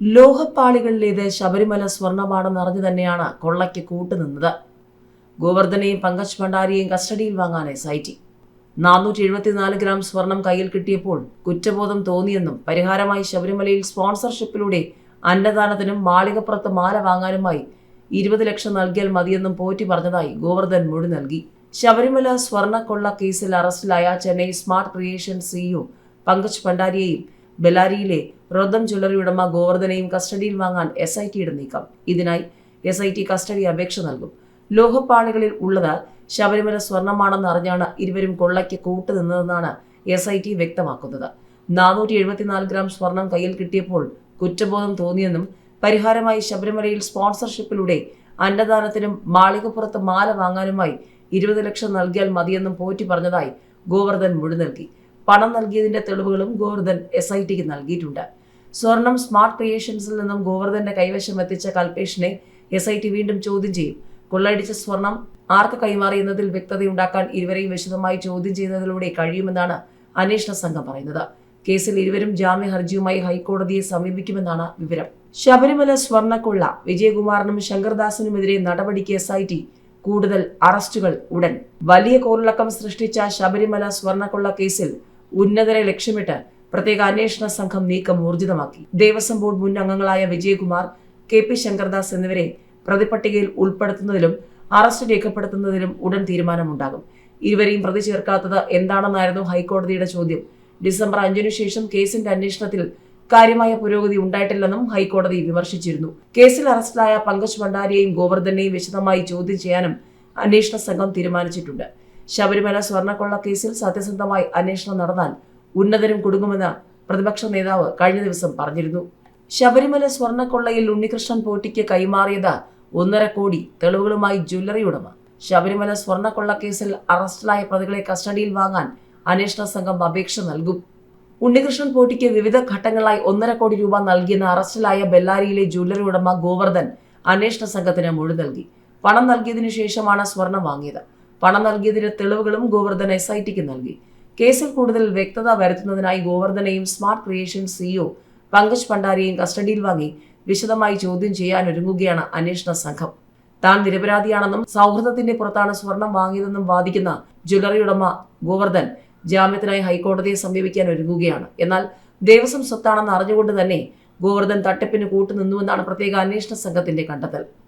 ലോഹപ്പാളികളിലേത് ശബരിമല സ്വർണമാണെന്ന് അറിഞ്ഞു തന്നെയാണ് കൊള്ളയ്ക്ക് കൂട്ടുനിന്നത്. ഗോവർദ്ധനെയും പങ്കജ് ഭണ്ഡാരിയെയും കസ്റ്റഡിയിൽ വാങ്ങാൻ എസ് ഐ ടി നാനൂറ്റി എഴുപത്തിനാല് ഗ്രാം സ്വർണം കയ്യിൽ കിട്ടിയപ്പോൾ കുറ്റബോധം തോന്നിയെന്നും പരിഹാരമായി ശബരിമലയിൽ സ്പോൺസർഷിപ്പിലൂടെ അന്നദാനത്തിനും മാളികപ്പുറത്ത് മാല വാങ്ങാനുമായി ഇരുപത് ലക്ഷം നൽകിയാൽ മതിയെന്നും പോറ്റി പറഞ്ഞതായി ഗോവർദ്ധൻ മൊഴി നൽകി. ശബരിമല സ്വർണക്കൊള്ള കേസിൽ അറസ്റ്റിലായ Chennai smart creation CEO Pankaj ഭണ്ഡാരിയെയും ബെലാരിയിലെ റൊദം ജ്വല്ലറി ഉടമ ഗോവർദ്ധനെയും കസ്റ്റഡിയിൽ വാങ്ങാൻ എസ് ഐ ടിയുടെ നീക്കം. ഇതിനായി എസ് ഐ ടി കസ്റ്റഡി അപേക്ഷ നൽകും. ലോഹപ്പാളികളിൽ ഉള്ളത് ശബരിമല സ്വർണമാണെന്ന് അറിഞ്ഞാണ് ഇരുവരും കൊള്ളയ്ക്ക് കൂട്ടുനിന്നതെന്നാണ് എസ് ഐ ടി വ്യക്തമാക്കുന്നത്. നാനൂറ്റി എഴുപത്തിനാല് ഗ്രാം സ്വർണം കയ്യിൽ കിട്ടിയപ്പോൾ കുറ്റബോധം തോന്നിയെന്നും പരിഹാരമായി ശബരിമലയിൽ സ്പോൺസർഷിപ്പിലൂടെ അന്നദാനത്തിനും മാളികപ്പുറത്ത് മാല വാങ്ങാനുമായി ഇരുപത് ലക്ഷം നൽകിയാൽ മതിയെന്നും പോറ്റി പറഞ്ഞതായി ഗോവർദ്ധൻ മൊഴി നൽകി. പണം നൽകിയതിന്റെ തെളിവുകളും ഗോവർദ്ധൻ എസ് ഐ ടിക്ക് നൽകിയിട്ടുണ്ട്. സ്വർണം സ്മാർട്ട് ക്രിയേഷൻസിൽ നിന്നും ഗോവർദ്ധന്റെ കൈവശം എത്തിച്ച കൽപേഷിനെ എസ് ഐ ടി വീണ്ടും ചോദ്യം ചെയ്യും. കൊള്ളടിച്ച സ്വർണം ആർക്ക് കൈമാറിയെന്നതിൽ വ്യക്തത വ്യക്തതയുണ്ടാക്കാൻ ഇരുവരെയും വിശദമായി ചോദ്യം ചെയ്യുന്നതിലൂടെ കഴിയുമെന്നാണ് അന്വേഷണ സംഘം പറയുന്നത്. കേസിൽ ഇരുവരും ജാമ്യ ഹർജിയുമായി ഹൈക്കോടതിയെ സമീപിക്കുമെന്നാണ് വിവരം. ശബരിമല സ്വർണക്കൊള്ള വിജയകുമാറിനും ശങ്കർദാസിനുമെതിരെ നടപടിക്ക് എസ് ഐ ടി കൂടുതൽ അറസ്റ്റുകൾ ഉടൻ. വലിയ കോറിളക്കം സൃഷ്ടിച്ച ശബരിമല സ്വർണക്കൊള്ള കേസിൽ ഉന്നതരെ ലക്ഷ്യമിട്ട് പ്രത്യേക അന്വേഷണ സംഘം നീക്കം ഊർജിതമാക്കി. ദേവസ്വം ബോർഡ് മുൻ അംഗങ്ങളായ വിജയകുമാർ കെ പി ശങ്കർദാസ് എന്നിവരെ പ്രതിപട്ടികയിൽ ഉൾപ്പെടുത്തുന്നതിലും അറസ്റ്റ് രേഖപ്പെടുത്തുന്നതിലും ഉടൻ തീരുമാനമുണ്ടാകും. ഇരുവരെയും പ്രതി ചേർക്കാത്തത് എന്താണെന്നായിരുന്നു ഹൈക്കോടതിയുടെ ചോദ്യം. ഡിസംബർ അഞ്ചിനു ശേഷം കേസിന്റെ അന്വേഷണത്തിൽ കാര്യമായ പുരോഗതി ഉണ്ടായിട്ടില്ലെന്നും ഹൈക്കോടതി വിമർശിച്ചിരുന്നു. കേസിൽ അറസ്റ്റിലായ പങ്കജ് ഭണ്ഡാരിയെയും ഗോവർദ്ധനെയും വിശദമായി ചോദ്യം ചെയ്യാനും അന്വേഷണ സംഘം തീരുമാനിച്ചിട്ടുണ്ട്. ശബരിമല സ്വർണക്കൊള്ള കേസിൽ സത്യസന്ധമായി അന്വേഷണം നടന്നാൽ ഉന്നതരും കൊടുക്കുമെന്ന് പ്രതിപക്ഷ നേതാവ് കഴിഞ്ഞ ദിവസം പറഞ്ഞിരുന്നു. ശബരിമല സ്വർണക്കൊള്ളയിൽ ഉണ്ണികൃഷ്ണൻ പോട്ടിക്ക് കൈമാറിയത് ഒന്നര കോടി തെളിവുകളുമായി ജ്വല്ലറി ഉടമ. ശബരിമല സ്വർണക്കൊള്ള കേസിൽ അറസ്റ്റിലായ പ്രതികളെ കസ്റ്റഡിയിൽ വാങ്ങാൻ അന്വേഷണ സംഘം അപേക്ഷ നൽകും. ഉണ്ണികൃഷ്ണൻ പോട്ടിക്ക് വിവിധ ഘട്ടങ്ങളായി ഒന്നര കോടി രൂപ നൽകിയെന്ന് അറസ്റ്റിലായ ബെല്ലാരിയിലെ ജ്വല്ലറി ഉടമ ഗോവർദ്ധൻ അന്വേഷണ സംഘത്തിന് മൊഴി നൽകി. പണം നൽകിയതിനു ശേഷമാണ് സ്വർണം വാങ്ങിയത്. പണം നൽകിയതിന്റെ തെളിവുകളും ഗോവർദ്ധൻ എസ് ഐ ടിക്ക് നൽകി. കേസിൽ കൂടുതൽ വ്യക്തത വരുത്തുന്നതിനായി ഗോവർദ്ധനെയും സ്മാർട്ട് ക്രിയേഷൻ സിഇഒ പങ്കജ് ഭണ്ഡാരിയെയും കസ്റ്റഡിയിൽ വാങ്ങി വിശദമായി ചോദ്യം ചെയ്യാൻ ഒരുങ്ങുകയാണ് അന്വേഷണ സംഘം. താൻ നിരപരാധിയാണെന്നും സൗഹൃദത്തിന്റെ പുറത്താണ് സ്വർണം വാങ്ങിയതെന്നും വാദിക്കുന്ന ജ്വല്ലറി ഉടമ ഗോവർദ്ധൻ ജാമ്യത്തിനായി ഹൈക്കോടതിയെ സമീപിക്കാൻ ഒരുങ്ങുകയാണ്. എന്നാൽ ദേവസ്വം സ്വത്താണെന്ന് അറിഞ്ഞുകൊണ്ട് തന്നെ ഗോവർദ്ധൻ തട്ടിപ്പിന് കൂട്ടുനിന്നുവെന്നാണ് പ്രത്യേക അന്വേഷണ സംഘത്തിന്റെ കണ്ടെത്തൽ.